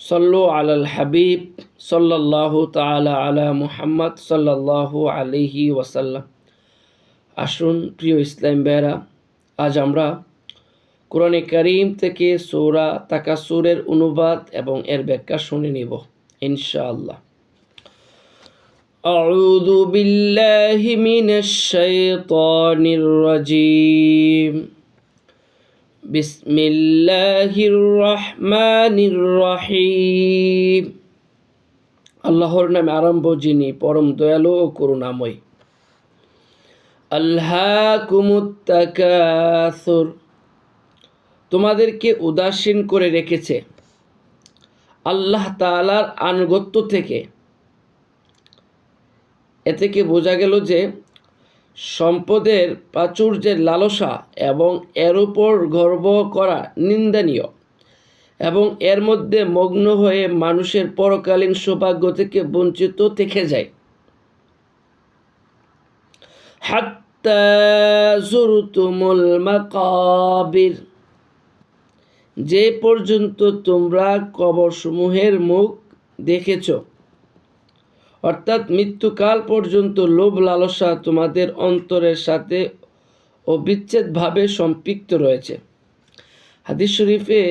সল্লু আলাল হাবিব সাল্লাল্লাহু তাআলা আলা মুহাম্মদ সাল্লাল্লাহু আলাইহি ওয়াসাল্লাম আসুন প্রিয় ইসলাম বেরা আজ আমরা কোরআনে কারিম থেকে সৌরা তাকাসুরের অনুবাদ এবং এর ব্যাখ্যা শুনে নিব ইনশাআল্লাহ أعوذ بالله من الشيطان الرجيم بسم الله الرحمن الرحيم আল্লাহর নামে আরম্ভ যিনি পরম দয়ালু ও করুণাময় আল্লাহ তোমাদেরকে উদাসীন করে রেখেছে আল্লাহ তাআলার আনুগত্য থেকে এ থেকে বোঝা গেল যে সম্পদের প্রাচুর্যের লালসা এবং এর উপর গর্ব করা নিন্দনীয় এবং এর মধ্যে মগ্ন হয়ে মানুষের পরকালীন সৌভাগ্য থেকে বঞ্চিত থেকে যায়। হাত্তা মাকাবির। যে পর্যন্ত তোমরা কবরসমূহের মুখ দেখেছ অর্থাৎ মৃত্যুকাল পর্যন্ত লোভ লালসা তোমাদের অন্তরের সাথে অবিচ্ছেদভাবে সম্পৃক্ত রয়েছে। হাদিস শরীফে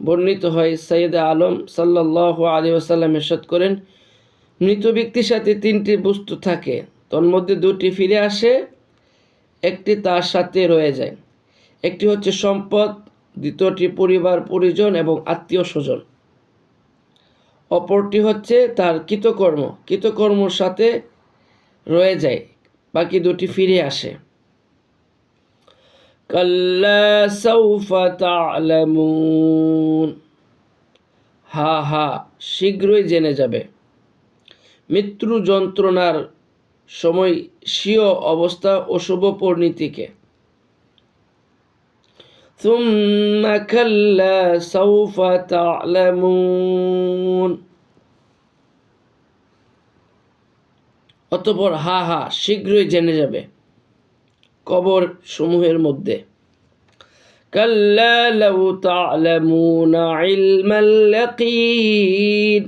বর্ণিত হয় সৈয়দ আলম সাল্লাহ আলী আসাল্লাম এরশাদ করেন, মৃত ব্যক্তির সাথে তিনটি বস্তু থাকে, তন্মধ্যে দুটি ফিরে আসে, একটি তার সাথে রয়ে যায়। একটি হচ্ছে সম্পদ, দ্বিতীয়টি পরিবার, পরিজন এবং আত্মীয় স্বজন। অপরটি হচ্ছে তার কৃতকর্ম। কৃতকর্মর সাথে রয়ে যায়, বাকি দুটি ফিরে আসে। হা হা, শীঘ্রই জেনে যাবে। মৃত্যু যন্ত্রণার সময় স্বীয় অবস্থা অশুভ পরিণতিকে। ثم كلا سوف تعلمون অতপর হা হা শীঘ্রই জেনে যাবে কবর সমূহের মধ্যে কাল্লা লাউ তা'লামুনা ইলমাল ইয়াকিন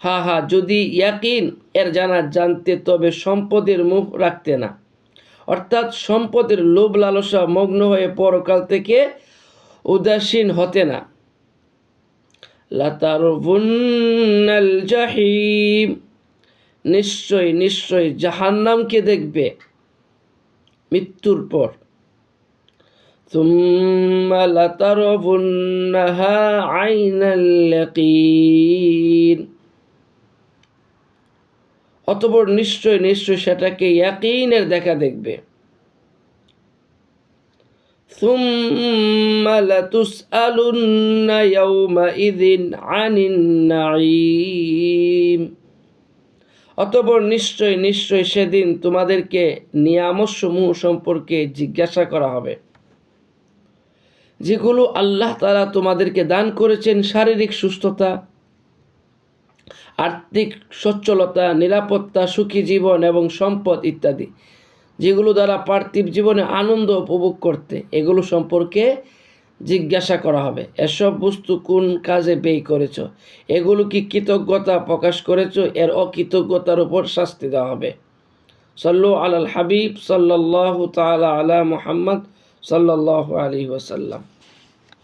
হা হা যদি ইয়াকিন এর জানা জানতে তবে সম্পদের মুখ রাখতে না অর্থাৎ সম্পদের লোভ লালসা মগ্ন হয়ে পরকাল থেকে উদাসীন হতে না লাতারভুন্নাল জাহিম নিশ্চয় নিশ্চয় জাহান্নামকে দেখবে মৃত্যুর পর ثم لتربنها عين اليقين অতপর নিশ্চয় নিশ্চয় সেটাকে ইয়াকিনের দেখা দেখবে ثم لتسألن يومئذ عن النعيم অতপর নিশ্চয় নিশ্চয় সেদিন তোমাদেরকে নিয়ামতসমূহ সম্পর্কে জিজ্ঞাসা করা হবে যেগুলো আল্লাহ তারা তোমাদেরকে দান করেছেন শারীরিক সুস্থতা আর্থিক সচ্ছলতা, নিরাপত্তা, সুখী জীবন এবং সম্পদ ইত্যাদি, যেগুলো দ্বারা পার্থিব জীবনে আনন্দ উপভোগ করতে এগুলো সম্পর্কে জিজ্ঞাসা করা হবে। এসব বস্তু কোন কাজে ব্যয় করেছ? এগুলো কি কৃতজ্ঞতা প্রকাশ করেছ? এর অকৃতজ্ঞতার উপর শাস্তি দেওয়া হবে। সল্লু আলাল হাবিব সাল্লাহ তালা আলা মুহাম্মদ সাল্লাহ আলী ওসাল্লাম